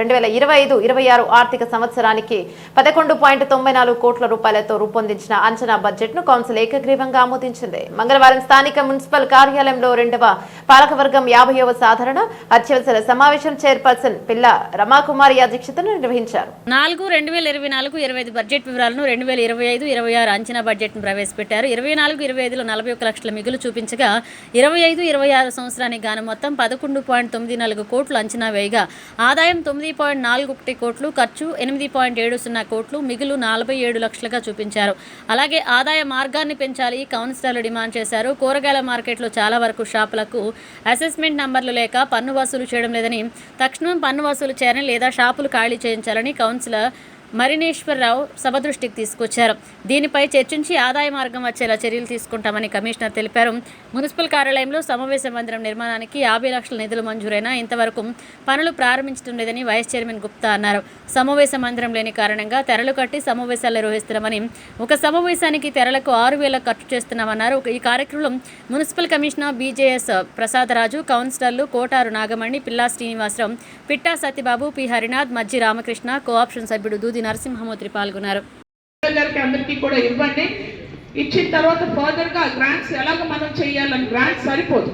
రెండు వేల ఇరవై ఐదు ఇరవై ఆరు ఆర్థిక సంవత్సరానికి పదకొండు పాయింట్ తొంభై నాలుగు కోట్ల రూపాయలతో రూపొందించిన అంచనా బడ్జెట్ను కౌన్సిల్ ఏకగ్రీవంగా ఆమోదించింది. మంగళవారం స్థానిక మున్సిపల్ కార్యాలయంలో రెండవ పాలకవర్గం యాభైవ సాధారణ అత్యవసర సమావేశం చైర్పర్సన్ పిల్ల రమాకుమారి అధ్యక్షతను నిర్వహించారు. నాలుగు రెండు వేల ఇరవై నాలుగు ఇరవై ఐదు బడ్జెట్ వివరాలను రెండు వేల ఇరవై ఐదు ఇరవై ఆరు అంచనా బడ్జెట్ను ప్రవేశపెట్టారు. ఇరవై నాలుగు ఇరవై ఐదులో నలభై ఒక్క లక్షల మిగులు చూపించగా ఇరవై ఐదు ఇరవై ఆరు సంవత్సరానికి గాను మొత్తం పదకొండు పాయింట్ తొమ్మిది నాలుగు కోట్లు అంచనా వేయగా ఆదాయం తొమ్మిది పాయింట్ నాలుగు ఒకటి కోట్లు ఖర్చు ఎనిమిది పాయింట్ ఏడు సున్నా కోట్లు మిగులు నలభై ఏడు లక్షలుగా చూపించారు. అలాగే ఆదాయ మార్గాన్ని పెంచాలి కౌన్సిలర్లు డిమాండ్ చేశారు. కూరగాయల మార్కెట్లో చాలా వరకు షాపులకు అసెస్మెంట్ నంబర్లు లేక పన్ను వసూలు చేయడం లేదని తక్షణం పన్ను వసూలు చేయాలని లేదా షాపులు ఖాళీ చేయించాలని కౌన్సిలర్ మరినేశ్వరరావు సభ దృష్టికి తీసుకొచ్చారు. దీనిపై చర్చించి ఆదాయ మార్గం వచ్చేలా చర్యలు తీసుకుంటామని కమిషనర్ తెలిపారు. మున్సిపల్ కార్యాలయంలో సమావేశ మందిరం నిర్మాణానికి యాభై లక్షల నిధులు మంజూరైనా ఇంతవరకు పనులు ప్రారంభించడం లేదని వైస్ చైర్మన్ గుప్తా అన్నారు. సమావేశ మందిరం లేని కారణంగా తెరలు కట్టి సమావేశాలు నిర్వహిస్తున్నామని ఒక సమావేశానికి తెరలకు ఆరు వేల ఖర్చు చేస్తున్నామన్నారు. ఈ కార్యక్రమంలో మున్సిపల్ కమిషనర్ బీజేఎస్ ప్రసాదరాజు కౌన్సిలర్లు కోటారు నాగమణి పిల్లా శ్రీనివాసరావు పిట్టా సత్యబాబు పి హరినాథ్ మజ్జి రామకృష్ణ కోఆప్షన్ సభ్యుడు దూది నరసింహమూర్తి పాల్గొన్నారు. గారికి అందరికీ కూడా ఇవ్వండి. ఇచ్చిన తర్వాత ఫర్దర్గా గ్రాంట్స్ ఎలాగ మనం చేయాలని గ్రాంట్స్ సరిపోదు.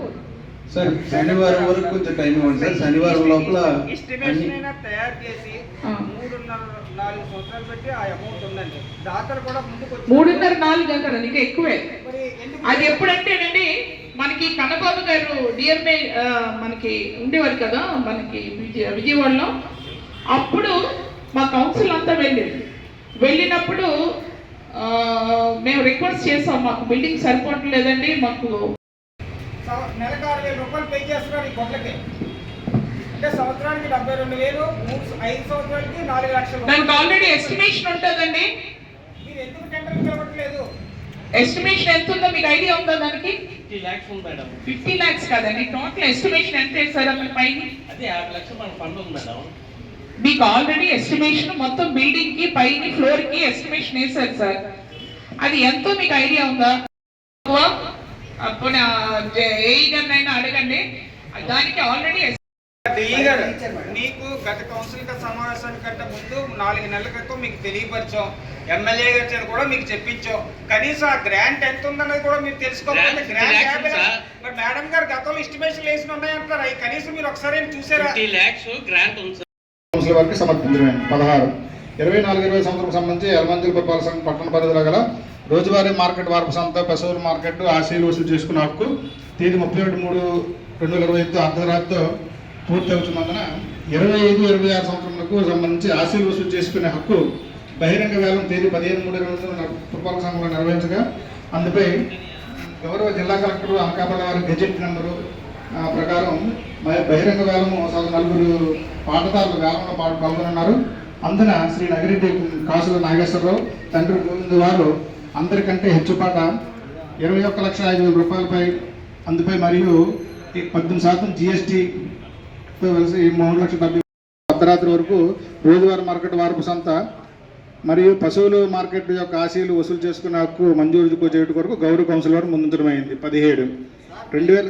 సార్ శనివారం వరకు కొంచెం టైం ఇవ్వండి సార్. శనివారం లోపల ఎస్టిమేషన్ అన్ని అయినా తయారు చేసి. మూడున్నర నాలుగు సంవత్సరాలు బట్టి ఆ అమౌంట్ ఉందండి. దాతలు కూడా ముందుకు మూడున్నర నాలుగు గంటలు నీకు ఎక్కువే. అది ఎప్పుడంటేనండి మనకి కన్నబాబు గారు డిఎంఏ మనకి ఉండేవారు కదా మనకి విజయ విజయవాడలో. అప్పుడు మా కౌన్సిల్ అంతా వెళ్ళింది. వెళ్ళినప్పుడు మేము రిక్వెస్ట్ చేసాం మాకు బిల్డింగ్ సరిపోవట్లేదండి మాకు సంవ- నెలకు ఆరు వేల రూపాయలు పే చేస్తున్నారు ఈ గొడ్లకి అంటే సంవత్సరానికి డెబ్బై రెండు వేలు మూడు ఐదు సంవత్సరాలకి నాలుగు లక్షలు. దానికి ఆల్రెడీ ఎస్టిమేషన్ ఉంటుందండి. మీరు ఎందుకు టెండర్ పిలవట్లేదు? ఎస్టిమేషన్ ఎంత ఉందో మీకు ఐడియా ఉందా దానికి? ఫిఫ్టీ ల్యాక్స్ ఉంది మేడం. ఫిఫ్టీ ల్యాక్స్ కాదండి. టోటల్ ఎస్టిమేషన్ ఎంత వేసారు అసలు పైన అదే యాభై లక్షలు మన ఫండ్ ఉంది మేడం. మీకు ఆల్రెడీ ఎస్టిమేషన్ మొత్తం బిల్డింగ్కి పైన ఫ్లోర్కి ఎస్టిమేషన్ వేశారు సార్. అది ఎంతో మీకు ఐడియా ఉందా? పోనీ ఏ గారినైనా అడగండి. దానికి ఆల్రెడీ నీకు గత కౌన్సిల్ సమావేశానికంటే ముందు నాలుగు నెలల క్రితం మీకు తెలియపరిచాం. ఎమ్మెల్యే గారి కూడా మీకు చెప్పించాం. కనీసం ఆ గ్రాంట్ ఎంత ఉందన్నది కూడా మీరు తెలుసుకోకపోతే Grant గ్రాంట్ 50 యాభై lakhs లక్షలు. మరి మేడం గారు గతంలో ఎస్టిమేషన్ వేసిన ఉన్నాయంటారు అవి కనీసం మీరు ఒకసారి చూసారా? గ్రాంట్ ఉంది సార్ కౌన్సిల్ వారికి సమర్పించడమే. పదహారు. ఇరవై నాలుగు ఇరవై సంవత్సరం సంబంధించి ఎలమంజిల్ పరిపాలన సంఘం పట్టణ పరిధిలో గల రోజువారీ మార్కెట్ వారపు సంత పశువుల మార్కెట్ ఆశీలు వసూలు చేసుకున్న హక్కు తేదీ ముప్పై ఒకటి మూడు రెండు వేల ఇరవై ఐదు అర్ధరాత్రితో పూర్తి అవుతున్నందున ఇరవై ఐదు ఇరవై ఆరు సంవత్సరాలకు సంబంధించి ఆశీలు వసూలు చేసుకునే హక్కు బహిరంగ వేలం తేదీ పదిహేను మూడు ఇరవై పురపాలక సంఘంలో నిర్వహించగా అందుపై గౌరవ జిల్లా కలెక్టర్ అనకాపల్లి వారి గెజెట్ నెంబరు ప్రకారం బహిరంగ వేలము నలుగురు పాటదారులు వేలంలో పాటు పాల్గొనున్నారు. అందున శ్రీ నగిరెడ్డి కాసుల నాగేశ్వరరావు తండ్రి గోవింద్ వారు అందరికంటే హెచ్చుపాట ఇరవై ఒక్క లక్షల ఐదు వేల రూపాయలపై అందుపై మరియు ఈ పద్దెనిమిది శాతం జిఎస్టీతో కలిసి మూడు లక్షల డెబ్బై అర్ధరాత్రి వరకు రోజువారీ మార్కెట్ వారపు సంత మరియు పశువులు మార్కెట్ యొక్క ఆశీలు వసూలు చేసుకునే హక్కు మంజూరు చేయడం కొరకు గౌరవ కౌన్సిల్ వారు ముందుంచడం అయింది పదిహేడు. రెండు వేల